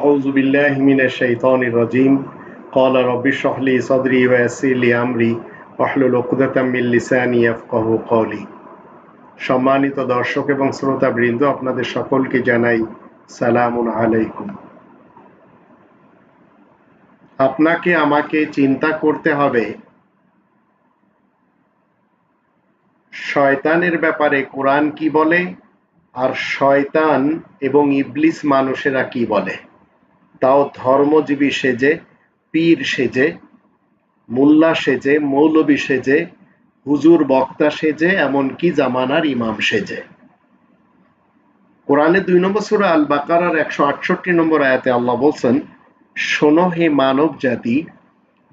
أعوذ بالله من الشيطان الرجيم قال رب اشرح لي صدري ويسر لي أمري واحلل عقدة من লিসানি يفقهوا قولي সম্মানিত দর্শক এবং শ্রোতা বৃন্দ আপনাদের সকলকে জানাই সালামুন আলাইকুম আপনাকে আমাকে চিন্তা করতে হবে শয়তানের ব্যাপারে কোরআন কি বলে আর শয়তান এবং ইবলিস মানুষেরা কি বলে তাও ধর্মজীবী সেজে, পীর সেজে, মোল্লা সেজে, মৌলবী সেজে, হুজুর বক্তা সেজে, এমনকি জামানার ইমাম সেজে। কোরআনে দুই নম্বর সুরা আল বাকারার একশো আটষট্টি নম্বর আয়াতে আল্লাহ বলছেন, শোনো হে মানব জাতি,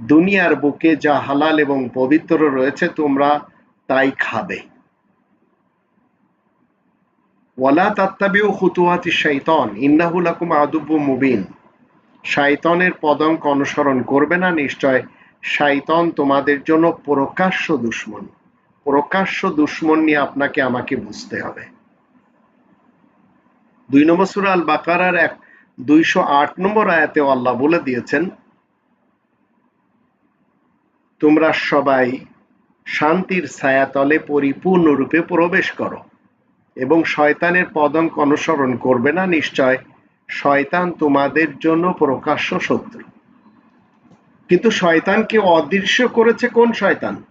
দুনিয়ার বুকে যা হালাল এবং পবিত্র রয়েছে তোমরা তাই খাবে। ওয়ালা তাত্তাবিউ খুতুয়াতি শাইতান, ইন্নাহু লাকুম আদুব্বু মুবিন। শাইতানের পদঙ্ক অনুসরণ করবে না নিশ্চয়। শাইতান তোমাদের জন্য প্রকাশ্য দুশ্মন। প্রকাশ্য দুশ্মন নিয়ে আপনাকে আমাকে বুঝতে হবে। দুই নম্বর সুরা আল বাকারার এক দুইশো আট নম্বর আয়াতে আল্লাহ বলে দিয়েছেন, তোমরা সবাই শান্তির ছায়াতলে পরিপূর্ণরূপে প্রবেশ করো এবং শয়তানের পদঙ্ক অনুসরণ করবে না নিশ্চয়। শয়তান তোমাদের জন্য প্রকাশ্য শত্রু। কিন্তু শয়তানকে অদৃশ্য করেছে কোন শয়তান?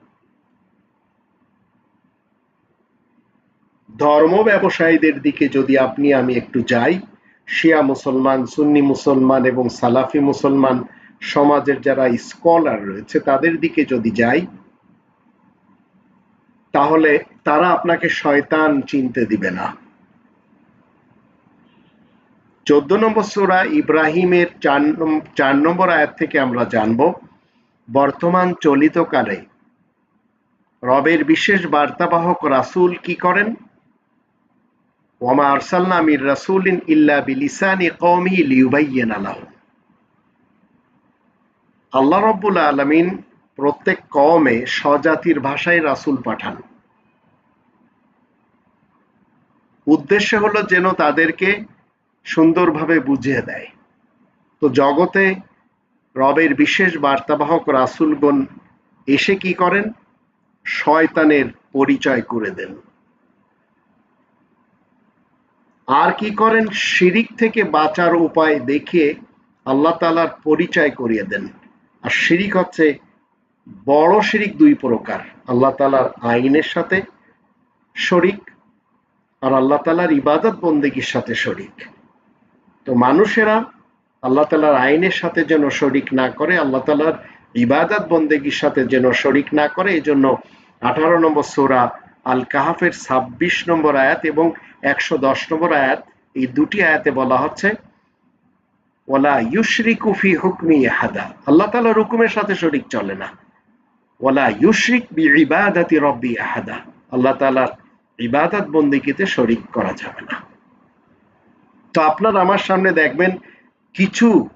ধর্ম ব্যবসায়ীদের দিকে যদি আপনি, আমি একটু যাই, শিয়া মুসলমান, সুন্নি মুসলমান এবং সালাফি মুসলমান সমাজের যারা স্কলার রয়েছে, তাদের দিকে যদি যাই, তাহলে তারা আপনাকে শয়তান চিনতে দিবে না। চোদ্দ নম্বর সুরা ইব্রাহিমের চার চার নম্বর আয়াত থেকে আমরা জানব, বর্তমান চলিত কালে রবের বিশেষ বার্তাবাহক রাসুল কি করেন? ওমা আরসাল্লা মির রাসুলিন ইল্লা বিলিসানি কৌমি লিউবাইয়েন আলাহ আল্লাহ রব্বুল আলমিন প্রত্যেক কমে স্বজাতির ভাষায় রাসুল পাঠান। উদ্দেশ্য হলো যেন তাদেরকে সুন্দরভাবে বুঝিয়ে দেয়। তো জগতে রবের বিশেষ বার্তাবাহক রাসুলগণ এসে কি করেন? শয়তানের পরিচয় করে দেন। আর কি করেন? শিরিক থেকে বাঁচার উপায় দেখিয়ে আল্লাহ তালার পরিচয় করিয়ে দেন। আর শিরিক হচ্ছে বড় শিরিক দুই প্রকার। আল্লাহ তালার আইনের সাথে শরিক আর আল্লাহ তালার ইবাদত বন্দেগীর সাথে শরিক। তো মানুষেরা আল্লাহ তালার আইনের সাথে যেন শরিক না করে, আল্লাহ তালার ইবাদত বন্দেগীর সাথে যেন শরিক না করে এই জন্য আঠারো নম্বর সোরা আল কাহাফের ছাব্বিশ নম্বর আয়াত এবং একশো দশ নম্বর আয়াত, এই দুটি আয়াতে বলা হচ্ছে ওলা ইউশরিকু ফি হুকমি হাদা আল্লাহ তালার হুকুমের সাথে শরিক চলে না। ওলা ইউশরিক বি ইবাদাতি রব্বি আহাদা। আল্লাহ তালার ইবাদত বন্দিকিতে শরিক করা যাবে না। তো আপনার আমার সামনে দেখবেন কিছু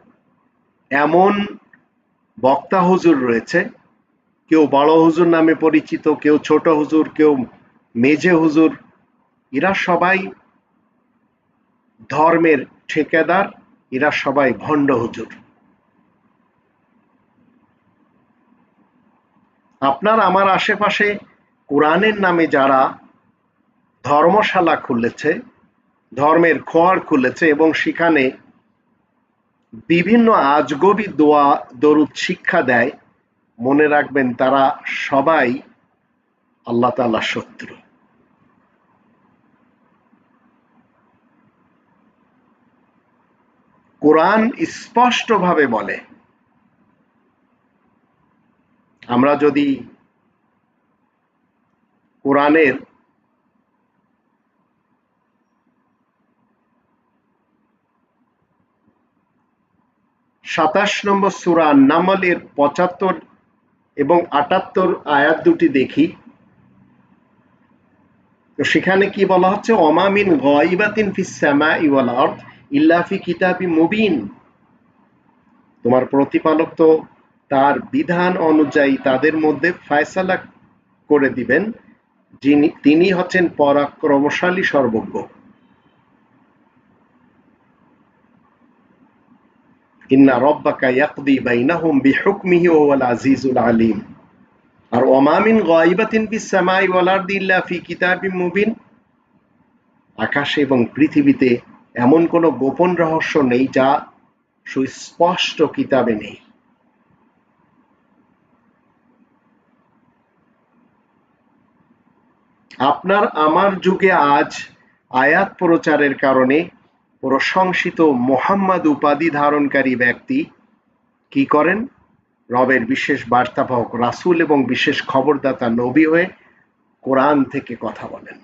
এমন বক্তা হুজুর রয়েছে। কেউ বড় হুজুর নামে পরিচিত, কেউ ছোট হুজুর, কেউ মেজে হুজুর। এরা সবাই ধর্মের ঠেকেদার, এরা সবাই ভণ্ড হুজুর। আপনার আমার আশেপাশে কোরআনের নামে যারা ধর্মশালা খুলেছে ধর্মের খোয়ার খুলেছে এবং সেখানে বিভিন্ন আজগবি দোয়া, দরুদ শিক্ষা দেয়। মনে রাখবেন তারা সবাই আল্লাহ তাল্লাহ শত্রু। কোরআন স্পষ্টভাবে বলে, আমরা যদি কোরআনের সাতাশ নম্বর সুরা নামলের পঁচাত্তর এবং আটাত্তর আয়াত দুটি দেখি। তো সেখানে কি বলা হচ্ছে? অমামিন গয়বাতিন ফি শ্যামা ইওয়াল আর্থ ইল্লাফি কিতাবি মুবিন। তোমার প্রতিপালক তো তার বিধান অনুযায়ী তাদের মধ্যে ফায়সালা করে দিবেন, যিনি তিনি হচ্ছেন পরাক্রমশালী সর্বজ্ঞ। ইন্না রব্বাকা ইয়াকদি বাইনাহুম বিহুকমিহি ওয়াল আজিজুল আর ওমামিন ওয়াল আরদি ইল্লা ফি কিতাবিম মুবিন। আকাশে এবং পৃথিবীতে এমন কোনো গোপন রহস্য নেই যা সুস্পষ্ট কিতাবে নেই। আপনার আমার যুগে আজ আয়াত প্রচারের কারণে প্রশংসিত মোহাম্মদ উপাধি ধারণকারী ব্যক্তি কি করেন? রবের বিশেষ বার্তাবাহক রাসুল এবং বিশেষ খবরদাতা নবী হয়ে কোরআন থেকে কথা বলেন।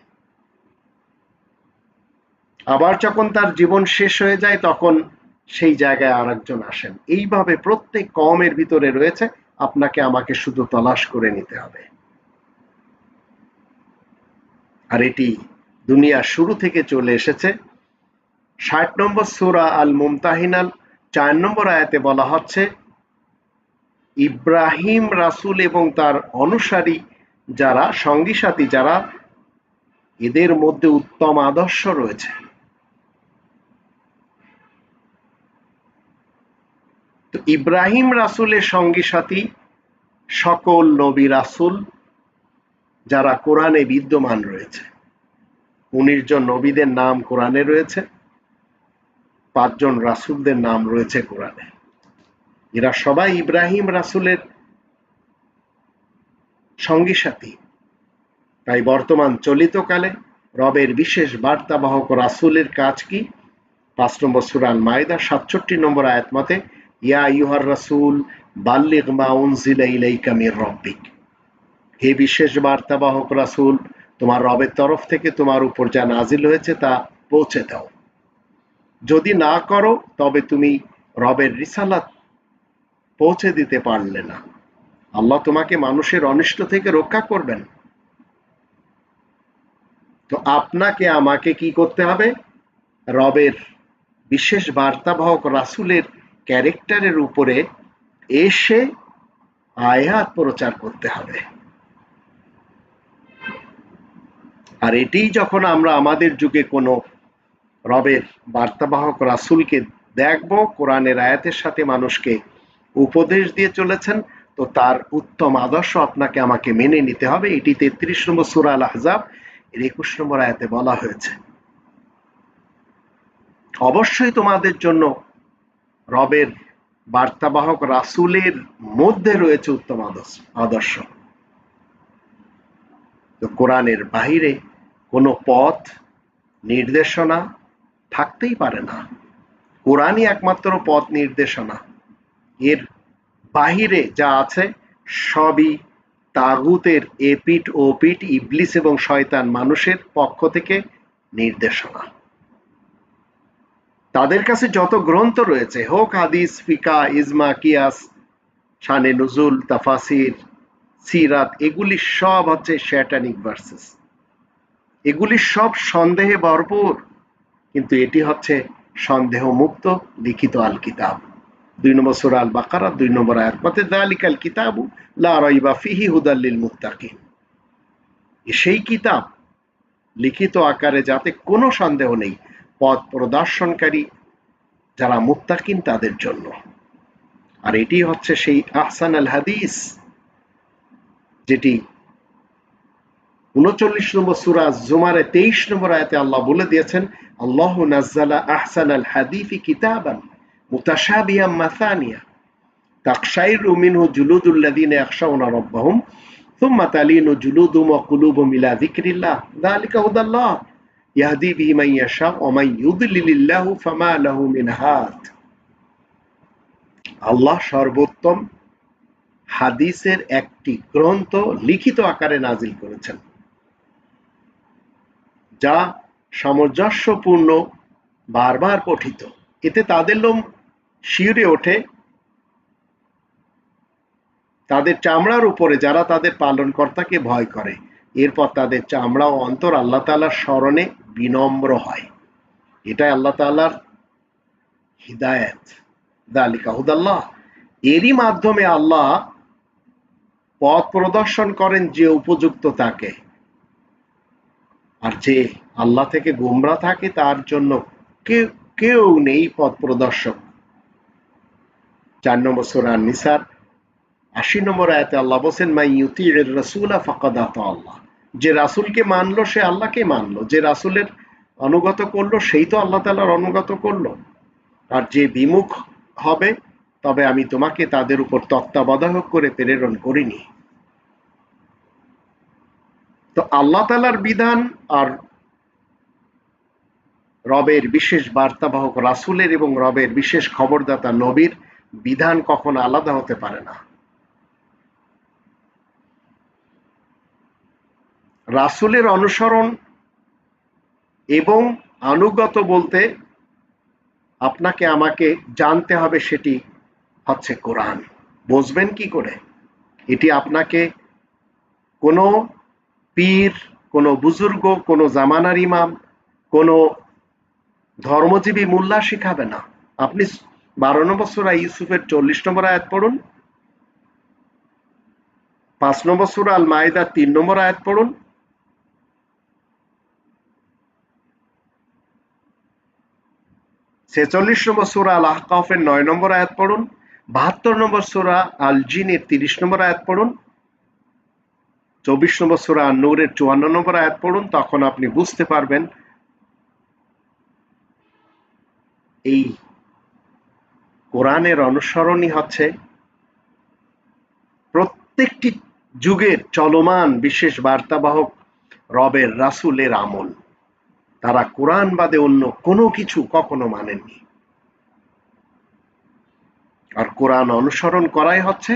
আবার যখন তার জীবন শেষ হয়ে যায়, তখন সেই জায়গায় আর একজন আসেন। এইভাবে প্রত্যেক কমের ভিতরে রয়েছে, আপনাকে আমাকে শুধু তলাশ করে নিতে হবে। আর এটি দুনিয়া শুরু থেকে চলে এসেছে। ষাট নম্বর সুরা আল মুমতাহিনাল চার নম্বর আয়াতে বলা হচ্ছে, ইব্রাহিম রাসুল এবং তার অনুসারী যারা, সঙ্গী সাথী যারা, এদের মধ্যে উত্তম আদর্শ রয়েছে। তো ইব্রাহিম রাসুলের সঙ্গী সাথী সকল নবী রাসুল যারা কোরআনে বিদ্যমান রয়েছে। উনিশ জন নবীদের নাম কোরআনে রয়েছে। পাঁচজন রাসুলদের নাম রয়েছে কোরআনে। এরা সবাই ইব্রাহিম রাসুলের সঙ্গী সাথী। তাই বর্তমান চলিতকালে রবের বিশেষ বার্তাবাহক রাসুলের কাজ কি? পাঁচ নম্বর সুরাল মায়দা সাতষট্টি নম্বর আয়াত মতে, ইয়া ইউহার রাসুল বাল্লিক মা উনজিলা রব্বিক। হে বিশেষ বার্তাবাহক রাসুল, তোমার রবের তরফ থেকে তোমার উপর যা নাজিল হয়েছে তা পৌঁছে দাও। যদি না করো, তবে তুমি রবের রিসালাত পৌঁছে দিতে পারলে না। আল্লাহ তোমাকে মানুষের অনিষ্ট থেকে রক্ষা করবেন। তো আপনাকে, আমাকে কি করতে হবে? রবের বিশেষ বার্তাবাহক রাসুলের ক্যারেক্টারের উপরে এসে আয়াত প্রচার করতে হবে। আর এটিই যখন আমরা আমাদের যুগে কোনো রবের বার্তাবাহক রাসুলকে দেখব, কোরআনের আয়াতের সাথে মানুষকে উপদেশ দিয়ে চলেছেন। তো তার উত্তম আদর্শ আপনাকে আমাকে মেনে নিতে হবে। এটি তেত্রিশ নম্বর সুরা আল আহজাব এর একুশ নম্বর আয়াতে বলা হয়েছে, অবশ্যই তোমাদের জন্য রবের বার্তাবাহক রাসুলের মধ্যে রয়েছে উত্তম আদর্শ। তো কোরআনের বাহিরে কোনো পথ, নির্দেশনা থাকতেই পারে না। কোরআনই একমাত্র পথ নির্দেশনা। এর বাহিরে যা আছে, সবই তাগুতের এপিট ও পিট ইবলিস এবং শয়তান মানুষের পক্ষ থেকে নির্দেশনা। তাদের কাছে যত গ্রন্থ রয়েছে, হোক হাদিস, ফিকা, ইজমা, কিয়াস, শানে নজুল, তাফাসির, সিরাত, এগুলি সব হচ্ছে শ্যাটানিক ভার্সেস এগুলি সব সন্দেহে ভরপুর। কিন্তু এটি হচ্ছে সন্দেহ মুক্ত লিখিত আল কিতাব দুই নম্বর সুরা আল বাকারা দুই নম্বর আয়াত মতে দালিকাল কিতাবু লা ফিহি হুদাল্লিল মুত্তাকিন। সেই কিতাব লিখিত আকারে যাতে কোনো সন্দেহ নেই, পথ প্রদর্শনকারী যারা মুত্তাকিন তাদের জন্য। আর এটি হচ্ছে সেই আহসান আল হাদিস যেটি উনচল্লিশ নম্বর সুরা জুমারে তেইশ নম্বর আয়াতে আল্লাহ বলে দিয়েছেন আল্লাহ নাজ্জালা আহসান আল হাদিফি কিতাবান মুতাশাবিয়া মাসানিয়া তাকশাইরু মিনহু জুলুদুল্লাযীনা ইয়াখশাউনা রাব্বাহুম ثم تلين جلودهم وقلوبهم إلى ذكر الله ذلك هدى الله يهدي به من يشاء ومن يضلل الله فما له من هاد আল্লাহ সর্বোত্তম হাদিসের একটি গ্রন্থ লিখিত আকারে নাজিল করেছেন যা সামঞ্জস্যপূর্ণ, বারবার পঠিত। এতে তাদের লোম শিউরে ওঠে। তাদের চামড়ার উপরে যারা তাদের পালনকর্তাকে ভয় করে, এরপর তাদের চামড়া ও অন্তর আল্লাহ তালার স্মরণে বিনম্র হয়। এটাই আল্লাহ তালার হিদায়ত। দালিকাহুদাল্লাহ এরই মাধ্যমে আল্লাহ পথ প্রদর্শন করেন যে উপযুক্ত তাকে। আর যে আল্লাহ থেকে গুমরা থাকে, তার জন্য কেউ কেউ নেই পথ প্রদর্শক। চার নম্বর সুরা নিসার আশি নম্বর আয়াতে আল্লাহ বলছেন মাই ইউতি রসুলা ফাকাদ আল্লাহ। যে রাসুলকে মানলো, সে আল্লাহকে মানলো। যে রাসুলের অনুগত করল, সেই তো আল্লাহ তালার অনুগত করল। আর যে বিমুখ হবে, তবে আমি তোমাকে তাদের উপর তত্ত্বাবধায়ক করে প্রেরণ করিনি। তো আল্লাহ তালার বিধান আর রবের বিশেষ বার্তাবাহক রাসুলের এবং রবের বিশেষ খবরদাতা নবীর বিধান কখনো আলাদা হতে পারে না। রাসুলের অনুসরণ এবং আনুগত বলতে আপনাকে আমাকে জানতে হবে সেটি হচ্ছে কোরআন। বুঝবেন কি করে? এটি আপনাকে কোনো পীর, কোনো বুজুর্গ, কোনো জামানার ইমাম, কোনো ধর্মজীবী মোল্লা শিখাবে না। আপনি বারো নম্বর সুরা ইউসুফের চল্লিশ নম্বর আয়াত পড়ুন। পাঁচ নম্বর সুরা আল মায়েদার তিন নম্বর আয়াত পড়ুন। ছেচল্লিশ নম্বর সুরা আল আহকাফের নয় নম্বর আয়াত পড়ুন। বাহাত্তর নম্বর সুরা আল জিনের তিরিশ নম্বর আয়াত পড়ুন। চব্বিশ নম্বর সুরা নূরের চুয়ান্ন নম্বর আয়াত পড়ুন, তখন আপনি বুঝতে পারবেন এই কোরআনের অনুসরণই হচ্ছে প্রত্যেকটি যুগের চলমান বিশেষ বার্তাবাহক রবের রাসুলের আমল। তারা কোরআন বাদে অন্য কোনো কিছু কখনো মানেননি। আর কোরআন অনুসরণ করাই হচ্ছে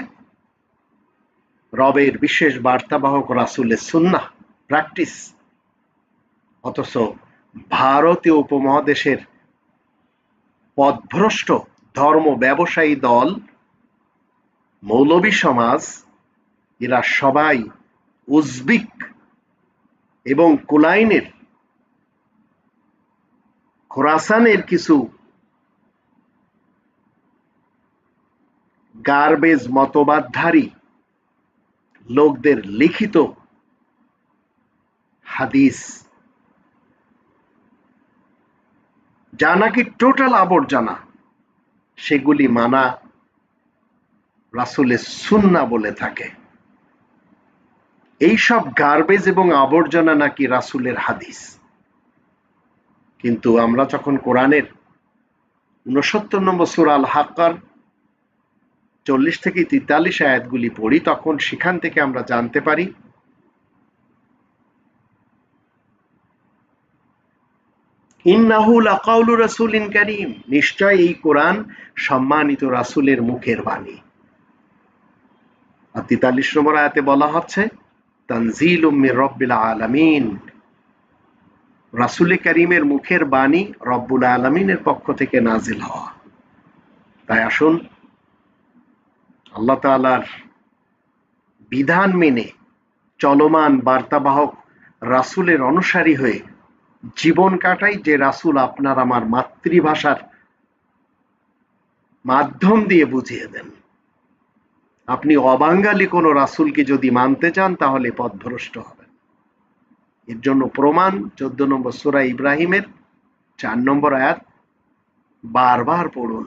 রবের বিশেষ বার্তাবাহক রাসুলের সুন্না প্র্যাকটিস অথচ ভারতীয় উপমহাদেশের পদভ্রষ্ট ধর্ম ব্যবসায়ী দল মৌলবী সমাজ, এরা সবাই উজবিক এবং কুলাইনের, খোরাসানের কিছু গার্বেজ মতবাদধারী লোকদের লিখিত হাদিস। যা নাকি টোটাল আবর্জনা, সেগুলি মানা রাসুলের সুন্না বলে থাকে। এইসব গার্বেজ এবং আবর্জনা নাকি রাসুলের হাদিস। কিন্তু আমরা যখন কোরআনের উনসত্তর নম্বর সুরাল হাক্কার চল্লিশ থেকে তেতাল্লিশ আয়াতগুলি পড়ি, তখন সেখান থেকে আমরা জানতে পারি ইন্নাহুল আকাউলু রাসুলিন করিম। নিশ্চয় এই কোরআন সম্মানিত রাসুলের মুখের বাণী। আর তেতাল্লিশ নম্বর আয়াতে বলা হচ্ছে তানজিল উম্মির রব্বিল আলামিন। রাসুল করিমের মুখের বাণী রব্বুল আলমিনের পক্ষ থেকে নাজিল হওয়া। তাই আসুন আল্লাহ তালার বিধান মেনে চলমান বার্তাবাহক রাসুলের অনুসারী হয়ে জীবন কাটাই যে রাসুল আপনার আমার মাতৃভাষার মাধ্যম দিয়ে বুঝিয়ে দেন। আপনি অবাঙ্গালি কোনো রাসুলকে যদি মানতে চান, তাহলে পথভ্রষ্ট হবেন। এর জন্য প্রমাণ চোদ্দ নম্বর সুরা ইব্রাহিমের চার নম্বর আয়াত বারবার পড়ুন।